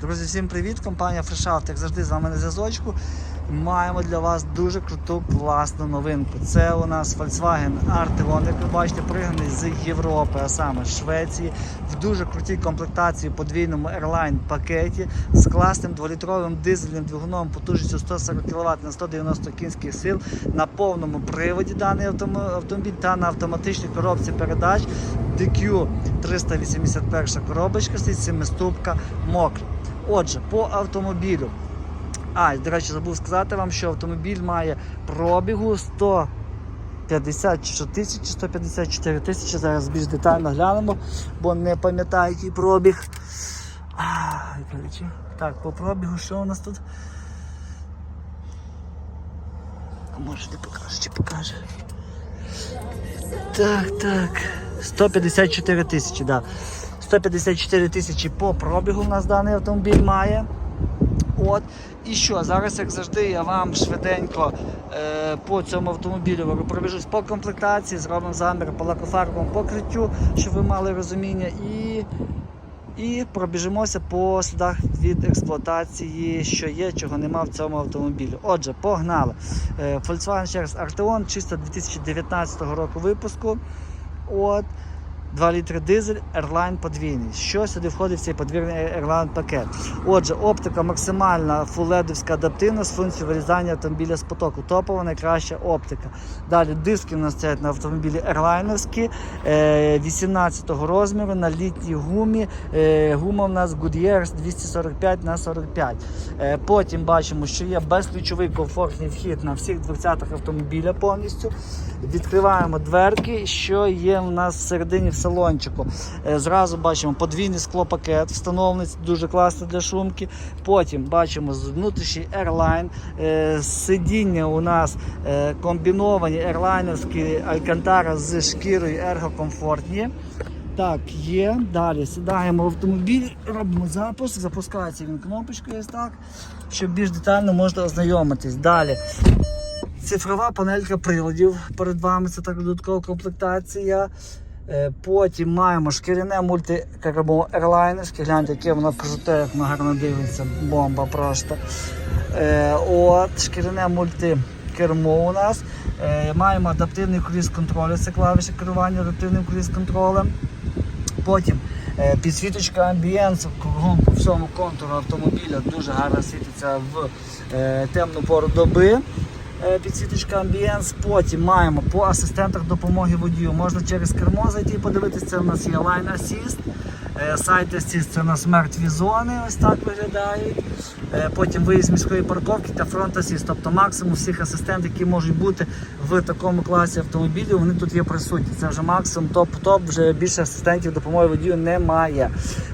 Друзі, всім привіт! Компанія FreshAuto, як завжди, з вами на зв'язочку. Маємо для вас дуже круту класну новинку. Це у нас Volkswagen Arteon, як ви бачите, пригнаний з Європи, а саме Швеції, в дуже крутій комплектації подвійному Airline пакеті з класним 2-літровим дизельним двигуном потужністю 140 кВт на 190 кінських сил на повному приводі даний автомобіль та на автоматичній коробці передач DQ 381 коробочка, стоїть семиступка мокра. Отже, по автомобілю. А, до речі, забув сказати вам, що автомобіль має пробігу 150 тисячі, 154 тисячі. Зараз більш детально глянемо, бо не пам'ятаю який пробіг. Так, по пробігу що у нас тут? Може не покаже, чи покаже. Так, так. 154 тисячі, да. 154 тисячі по пробігу у нас даний автомобіль має. От. І що, зараз, як завжди, я вам швиденько е, по цьому автомобілю пробіжусь по комплектації, зробимо замір по лакофарбовому покриттю, щоб ви мали розуміння. І, і пробіжимося по слідах від експлуатації, що є, чого нема в цьому автомобілі. Отже, погнали. Е, Volkswagen Arteon, чисто 2019 року випуску. От. 2 літри дизель, Airline подвійний. Що сюди входить в цей подвійний Airline пакет? Отже, оптика максимальна фуледовська адаптивна з функцією вирізання автомобіля з потоку. Топова найкраща оптика. Далі диски у нас стоять на автомобілі Airline'овські, е, 18 розміру на літній гумі. Е, Гума у нас Goodyear 245 на 45. Е, Потім бачимо, що є безключовий комфортний вхід на всіх дверцятах автомобіля повністю. Відкриваємо дверки, що є у нас всередині салончику. Е, Зразу бачимо подвійний склопакет, встановлений дуже класно для шумки. Потім бачимо внутрішній Airline. Е, Сидіння у нас е, комбіновані ерлайнерські Алькантара з шкірою ергокомфортні. Так, є. Далі сідаємо в автомобіль, робимо запуск, запускається він кнопочкою так, щоб більш детально можна ознайомитись. Далі. Цифрова панелька приладів перед вами, це так додаткова комплектація. Е, Потім маємо шкіряне мультикермо ерлайнерське, гляньте, яке воно круте, як воно гарно дивиться, бомба просто. Е, От, шкіряне мультикермо у нас. Е, Маємо адаптивний круїз-контроль, це клавіші керування адаптивним круїз-контролем. Потім підсвіточка амбієнс кругом по всьому контуру автомобіля дуже гарно світиться в темну пору доби. Е, Підсвіточка амбієнс. Потім маємо по асистентах допомоги водію. Можна через кермо зайти і подивитися. Це у нас є Line Assist. Е, Side Assist це у нас мертві зони, ось так виглядають. Е, Потім виїзд міської парковки та фронт асіст. Тобто максимум всіх асистентів, які можуть бути в такому класі автомобілів, вони тут є присутні. Це вже максимум топ-топ, вже більше асистентів допомоги водію немає.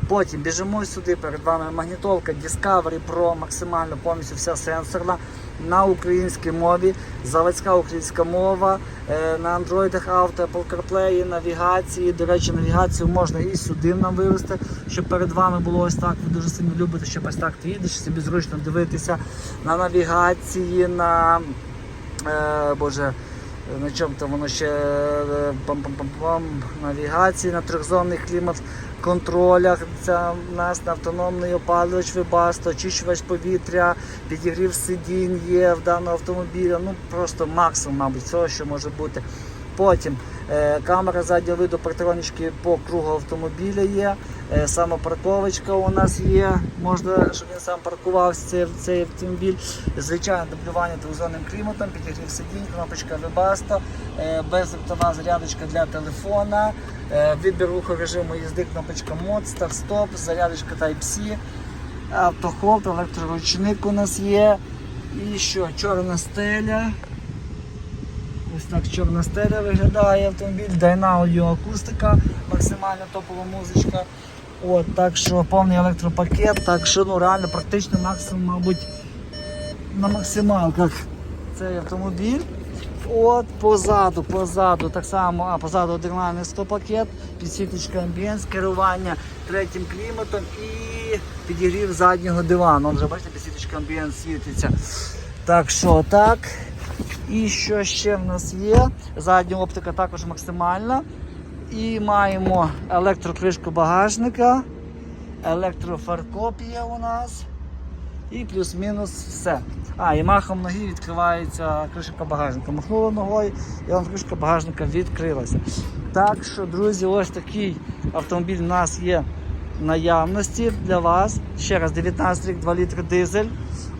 Потім біжимо сюди, перед вами магнітолка Discovery Pro, максимально повністю вся сенсорна. На українській мові, заводська українська мова, е, на андроїдах авто, Apple CarPlay, навігації. До речі, навігацію можна і сюди нам вивести, щоб перед вами було ось так. Ви дуже сильно любите, щоб ось так ти їдеш, собі зручно дивитися на навігації, на е, Боже. На чому там воно ще е, навігації на трьохзонних клімат контролях. Це у нас на автономний опалювач вибасто, очищувач повітря, підігрів сидінь є в даного автомобіля. Ну просто максимум, мабуть, цього, що може бути. Потім е, камера заднього виду партронічки по кругу автомобіля є. Е, самопарковочка у нас є. Можна, щоб він сам паркувався цей, цей автомобіль. Звичайно, дублювання двозонним кліматом, підігрів сидінь, кнопочка Webasto, е, бездротова зарядочка для телефона, е, вибір руху їзди, кнопочка мод, старт-стоп, зарядочка Type-C, автохолд, електроручник у нас є. І що, чорна стеля. Ось так чорна стеля виглядає автомобіль, Dyna акустика, максимально топова музичка. От, так що повний електропакет, так що ну реально практично максимум, мабуть, на максималках цей автомобіль. От позаду, позаду, так само, а позаду одерманий 100 пакет, підсвіточка амбієнс, керування третім кліматом і підігрів заднього дивану. Вже бачите, підсвіточка амбієнс світиться. Так що так. І що ще в нас є? Задня оптика також максимальна. І маємо електрокришку багажника, електрофаркопія у нас. І плюс-мінус все. А, і махом ноги відкривається кришка багажника. Махнула ногою, і вам кришка багажника відкрилася. Так що, друзі, ось такий автомобіль у нас є в наявності для вас. Ще раз, 19 рік, 2 літри дизель.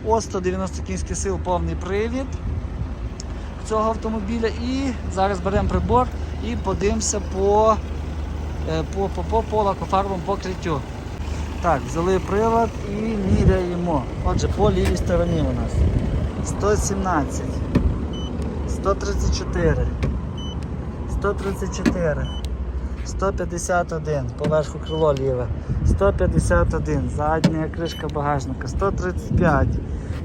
Ось 190 кінських сил, повний привід цього автомобіля. І зараз беремо прибор і подивимося по, е, по, по, по, по лакофарбовому покриттю. Так, взяли прилад і міряємо. Отже, по лівій стороні у нас 117, 134, 134, 151, поверху крило ліве, 151, задня кришка багажника, 135,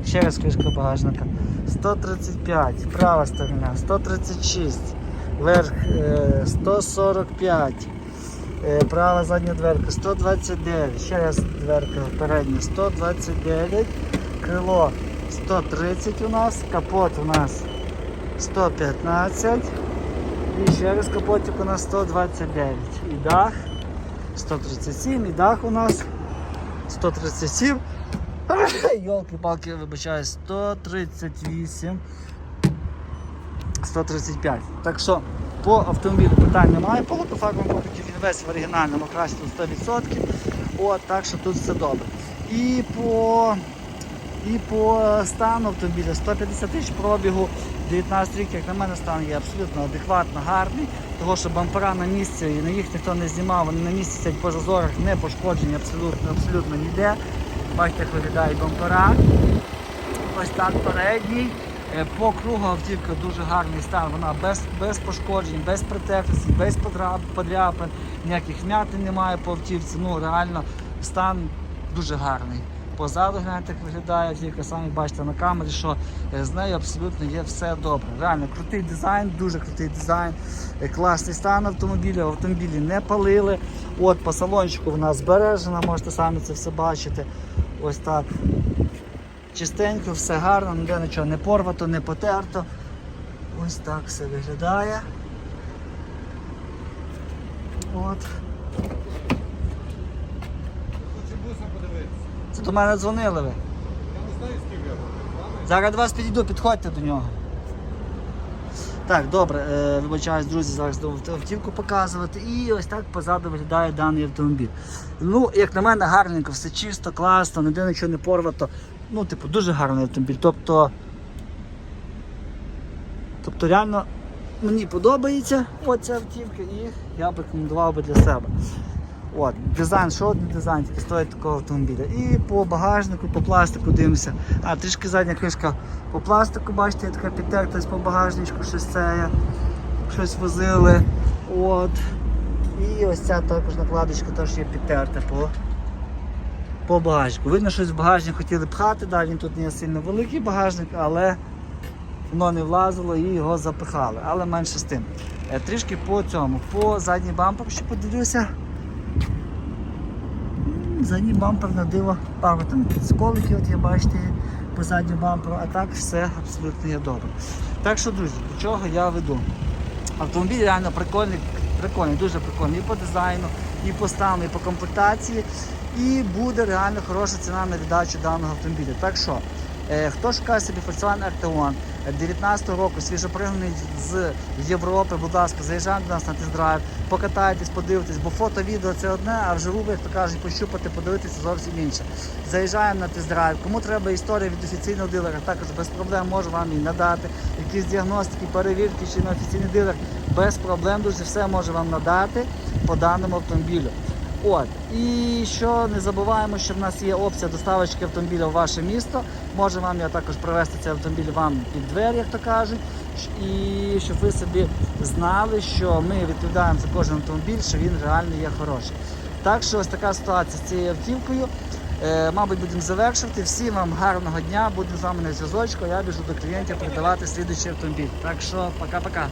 ще раз кришка багажника, 135, права сторона, 136, верх е, 145. Е, Права задня дверка 129, ще раз дверка передня 129, крило 130 у нас, капот у нас 115 і ще раз капотик у нас 129. І дах 137, і дах у нас 137. Йолки-палки, вибачаю, 138. 135. Так що по автомобілю питань немає, по локофарбовому покритті він весь в оригінальному тут 100%. От, так що тут все добре. І по, і по стану автомобіля 150 тисяч пробігу, 19 рік, як на мене, стан є абсолютно адекватно гарний, того що бампера на місці, і на їх ніхто не знімав, вони на місці сидять по зазорах, не пошкоджені абсолютно, абсолютно ніде. Бачите, як виглядають бампера. Ось так передній. Е, По кругу автівка дуже гарний стан, вона без, без пошкоджень, без притертості, без подряпин, ніяких вмятин немає по автівці. Ну реально стан дуже гарний. Позаду гляньте, як виглядає автівка, самі бачите на камері, що е, з нею абсолютно є все добре. Реально крутий дизайн, дуже крутий дизайн, е, класний стан автомобіля, в автомобілі не палили. От по салончику вона збережена, можете самі це все бачити. Ось так чистенько, все гарно, ніде нічого не порвато, не потерто. Ось так все виглядає. От. Це до мене дзвонили ви. Я не знаю, з ким я. Зараз до вас підійду, підходьте до нього. Так, добре, е, вибачаюсь, друзі, зараз автівку показувати. І ось так позаду виглядає даний автомобіль. Ну, як на мене, гарненько, все чисто, класно, ніде нічого не порвато. Ну, типу, дуже гарний автомобіль. Тобто, тобто реально мені подобається оця автівка і я б рекомендував би для себе. От, дизайн, що один дизайн тільки стоїть такого автомобіля. І по багажнику, по пластику дивимося. А, трішки задня кришка по пластику, бачите, така підтертась по багажничку, щось це щось возили. От. І ось ця також накладочка теж є підтерта по, по багажнику. Видно, щось в багажник хотіли пхати, да, він тут не сильно великий багажник, але воно не влазило і його запихали. Але менше з тим. Е, Трішки по цьому, по задній бампер, ще подивлюся. Задній бампер на диво, пару там сколиків, от є, бачите, по задньому бамперу, а так все абсолютно є добре. Так що, друзі, до чого я веду? Автомобіль реально прикольний, прикольний, дуже прикольний і по дизайну, і по стану, і по комплектації. І буде реально хороша ціна на віддачу даного автомобіля. Так що, е, хто шукає собі Volkswagen Arteon 19 року, свіжопригнаний з Європи, будь ласка, заїжджайте до нас на тест-драйв, покатайтесь, подивитесь, бо фото, відео це одне, а вживу, як то кажуть, пощупати, подивитися зовсім інше. Заїжджаємо на тест-драйв. Кому треба історія від офіційного дилера, також без проблем можу вам її надати. Якісь діагностики, перевірки чи на офіційний дилер, без проблем, друзі, все може вам надати по даному автомобілю. От. І що не забуваємо, що в нас є опція доставочки автомобіля в ваше місто. Може вам я також привезти цей автомобіль вам під двері, як то кажуть. І щоб ви собі знали, що ми відповідаємо за кожен автомобіль, що він реально є хороший. Так що ось така ситуація з цією автівкою. Е, мабуть, будемо завершувати. Всім вам гарного дня, будемо з вами на зв'язочку. Я біжу до клієнтів передавати слідуючий автомобіль. Так що пока-пока.